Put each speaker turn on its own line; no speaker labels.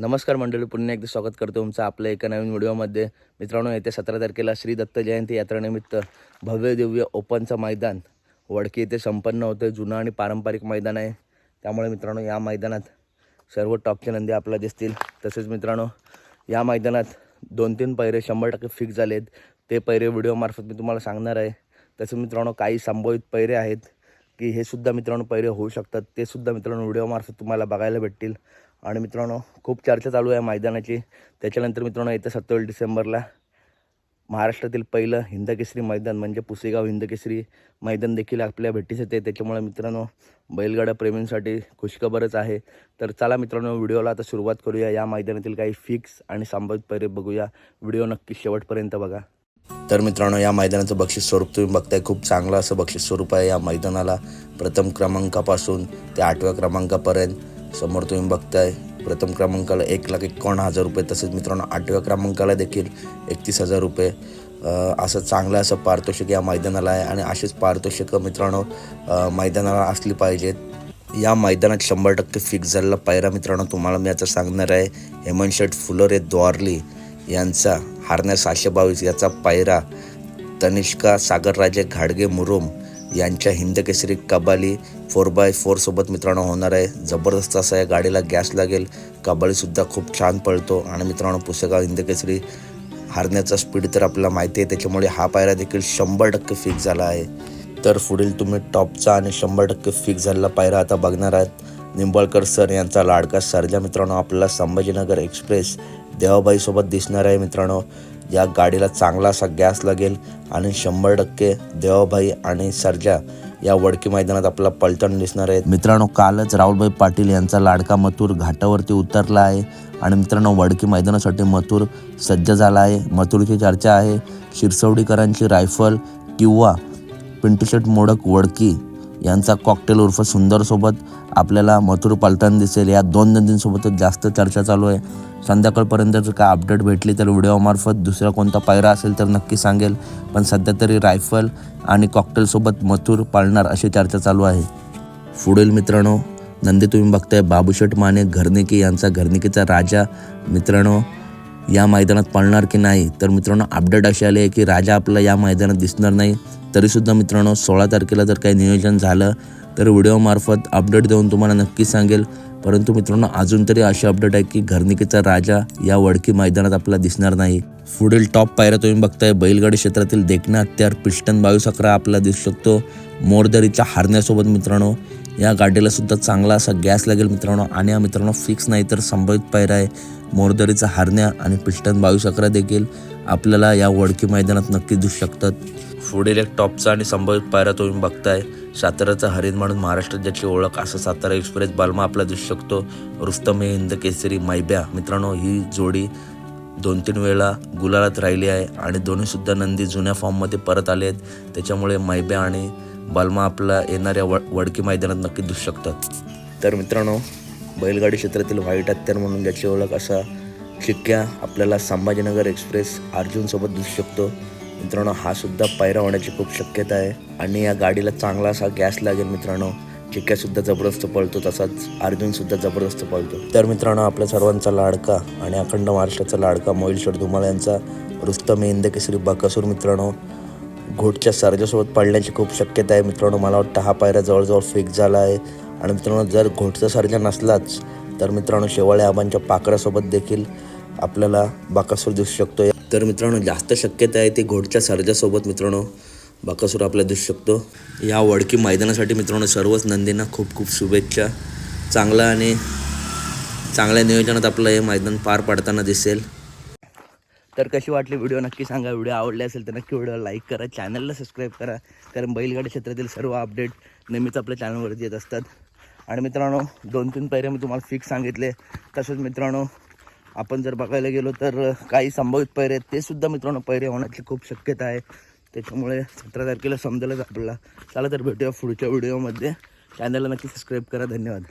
नमस्कार मंडळी पुन्हा एकदा स्वागत करतो तुमचं आपल्या एका नवीन व्हिडिओमध्ये. मित्रांनो येत्या सतरा तारखेला श्री दत्त जयंती यात्रेनिमित्त भव्य दिव्य ओपनचं मैदान. वडकी येथे संपन्न होतं जुनं आणि पारंपरिक मैदान आहे. त्यामुळे मित्रांनो या मैदानात सर्व टॉपचे नंदी आपल्याला दिसतील. तसेच मित्रांनो या मैदानात दोन तीन पैरे शंभर टक्के फिक्स झाले आहेत ते पैरे व्हिडिओमार्फत मी तुम्हाला सांगणार आहे. तसेच मित्रांनो काही संभवित पैरे आहेत की हे सुद्धा मित्रांनो पैरे होऊ शकतात. ते सुद्धा मित्रांनो व्हिडिओमार्फत तुम्हाला बघायला भेटतील. आणि मित्रांनो खूप चर्चा चालू आहे मैदानाची. त्याच्यानंतर मित्रांनो येत्या सत्तावीस डिसेंबरला महाराष्ट्रातील पहिलं हिंदकेसरी मैदान म्हणजे पुसेगाव हिंदकेसरी मैदान देखील आपल्या भेटीस येते. त्याच्यामुळे मित्रांनो बैलगाड्या प्रेमींसाठी खुशखबरच आहे. तर चला मित्रांनो व्हिडिओला आता सुरुवात करूया. या मैदानातील काही फिक्स आणि संभावित पैरे बघूया. व्हिडिओ नक्की शेवटपर्यंत बघा. तर मित्रांनो या मैदानाचं बक्षीस स्वरूप तुम्ही बघताय. खूप चांगलं असं बक्षीस स्वरूप आहे या मैदानाला. प्रथम क्रमांकापासून ते आठव्या क्रमांकापर्यंत. समोर तुम्ही बघताय प्रथम क्रमांकाला एक लाख एकावन्न हजार रुपये तसेच मित्रांनो आठव्या क्रमांकाला देखील एकतीस हजार रुपये. असं चांगलं असं पारितोषिक या मैदानाला आहे आणि अशीच पारितोषिकं मित्रांनो मैदानाला असली पाहिजेत. या मैदानात शंभर टक्के फिक्स झालेला पायरा मित्रांनो तुम्हाला मी आता सांगणार आहे हेमंत शेठ फुलोरे द्वारली यांचा हारण्या सहाशे बावीस याचा पायरा तनिष्का सागरराजे घाडगे मुरुम यांच्या हिंदकेसरी कबाली फोर बाय फोरसोबत मित्रांनो होणार आहे. जबरदस्त असा या गाडीला गॅस लागेल. कबालीसुद्धा खूप छान पळतो. आणि मित्रांनो पुस्तका हिंदकेसरी हारण्याचा स्पीड तर आपल्याला माहिती आहे. त्याच्यामुळे हा पायरा देखील शंभर टक्के फिक्स झाला आहे. तर पुढील तुम्ही टॉपचा आणि शंभर टक्के फिक्स झालेला पायरा आता बघणार आहात. निंबाळकर सर यांचा लाडका सर्जा मित्रांनो आपल्याला संभाजीनगर एक्सप्रेस देवाबाईसोबत दिसणार आहे मित्रांनो. या गाडीला चांगला असा गॅस लागेल आणि शंभर टक्के देवाभाई आणि सर्जा या वडकी मैदानात आपला पलटण दिसणार आहेत. मित्रांनो कालच राहुलभाई पाटील यांचा लाडका मथुर घाटावरती उतरला आहे. आणि मित्रांनो वडकी मैदानासाठी मथुर सज्ज झाला आहे. मथुरची चर्चा आहे. शिरसवडीकरांची रायफल किंवा पिंटूशेट मोडक वडकी यांचा कॉकटेल उर्फ सुंदरसोबत आपल्याला मथुर पालताना दिसेल. या दोन नंदींसोबतच जास्त चर्चा चालू आहे. संध्याकाळपर्यंत जर काय अपडेट भेटली तर व्हिडिओमार्फत दुसरा कोणता पायरा असेल तर नक्की सांगेल. पण सध्या तरी रायफल आणि कॉकटेलसोबत मथुर पाळणार अशी चर्चा चालू आहे. पुढील मित्रांनो नंदी तुम्ही बघताय बाबूशेठ माने घरनिकी यांचा घरनिकीचा राजा. मित्रांनो या मैदानात पळणार की नाही? तर मित्रांनो अपडेट अशी आली आहे की राजा आपला या मैदानात दिसणार नाही. तरीसुद्धा मित्रांनो सोळा तारखेला जर काही नियोजन झालं तर व्हिडिओमार्फत अपडेट देऊन तुम्हाला नक्की सांगेल. परंतु मित्रांनो अजून तरी अशी अपडेट आहे की घरनिकेचा राजा या वडकी मैदानात आपला दिसणार नाही. पुढील टॉप पायऱ्या तुम्ही बघताय. बैलगाडी क्षेत्रातील देखना हत्यार पिस्टन बावीस अकरा आपला दिसू शकतो. मोरदरीच्या हारण्यासोबत मित्रांनो या गाडीला सुद्धा चांगला असा गॅस लागेल मित्रांनो. आणि हा मित्रांनो फिक्स नाही तर संभावित पायरा आहे. मोरदरीचा हारण्या आणि पिस्टन बावीस अकरा देखील आपल्याला या वडकी मैदानात नक्की दिसू शकतात. पुढील एक टॉपचा आणि संभवित पायरा तुम्ही बघताय. साताराचा हरिण म्हणून महाराष्ट्रात ज्याची ओळख असं सातारा एक्सप्रेस बालमा आपला दिसू शकतो. रुस्तम हे हिंद केसरी मैब्या. मित्रांनो ही जोडी दोन तीन वेळा गुलालात राहिली आहे. आणि दोन्हीसुद्धा नंदी जुन्या फॉर्ममध्ये परत आले आहेत. त्याच्यामुळे मैब्या आणि बालमा आपला येणाऱ्या व वडकी मैदानात नक्की दिसू शकतात. तर मित्रांनो बैलगाडी क्षेत्रातील व्हाईट हत्यार म्हणून ज्याची ओळख असा चिक्क्या आपल्याला संभाजीनगर एक्सप्रेस अर्जुनसोबत दिसू शकतो. मित्रांनो हा सुद्धा पायरा होण्याची खूप शक्यता आहे. आणि या गाडीला चांगला असा गॅस लागेल मित्रांनो. चिक्क्यासुद्धा जबरदस्त पळतो तसाच अर्जुनसुद्धा जबरदस्त पळतो. तर मित्रांनो आपल्या सर्वांचा लाडका आणि अखंड महाराष्ट्राचा लाडका मोहिल धुमाळ यांचा रुस्तम इंद केसरी बाकासूर मित्रांनो घोटच्या सर्जासोबत पडण्याची खूप शक्यता आहे. मित्रांनो मला वाटतं हा पायरा जवळजवळ फिक्स झाला आहे. आणि मित्रांनो जर घोटचा सर्जा नसलाच तर मित्रांनो शेवाळे आबांच्या पाकरासोबत देखील आपल्याला बाकासूर दिसू शकतो. तर मित्रांनो जास्त शक्यता आहे ती घोटच्या सर्जासोबत मित्रांनो बाकासूर आपल्याला दिसू शकतो. या वडकी मैदानासाठी मित्रांनो सर्वच नंदींना खूप खूप शुभेच्छा. चांगला आणि चांगल्या नियोजनात आपलं हे मैदान पार पाडताना दिसेल. तर कशी वाटली व्हिडिओ? नक्की सांगा. व्हिडिओ आवडले असेल तर नक्की व्हिडिओ लाईक करा. चॅनलला सबस्क्राईब करा. कारण बैलगाडी क्षेत्रातील सर्व अपडेट नेहमीच आपल्या चॅनलवरती येत असतात. आणि मित्रांनो दोन तीन पैरे मी तुम्हाला फिक्स सांगितले. तसंच मित्रांनो आपण जर बघायला गेलो तर काही संभावित पैरे आहेत. ते सुद्धा मित्रांनो पैरे होण्याची खूप शक्यता आहे. त्याच्यामुळे सतरा तारखेला समजेलच आपल्याला. चला तर भेटूया पुढच्या व्हिडिओमध्ये चॅनलला नक्की सबस्क्राईब करा. धन्यवाद.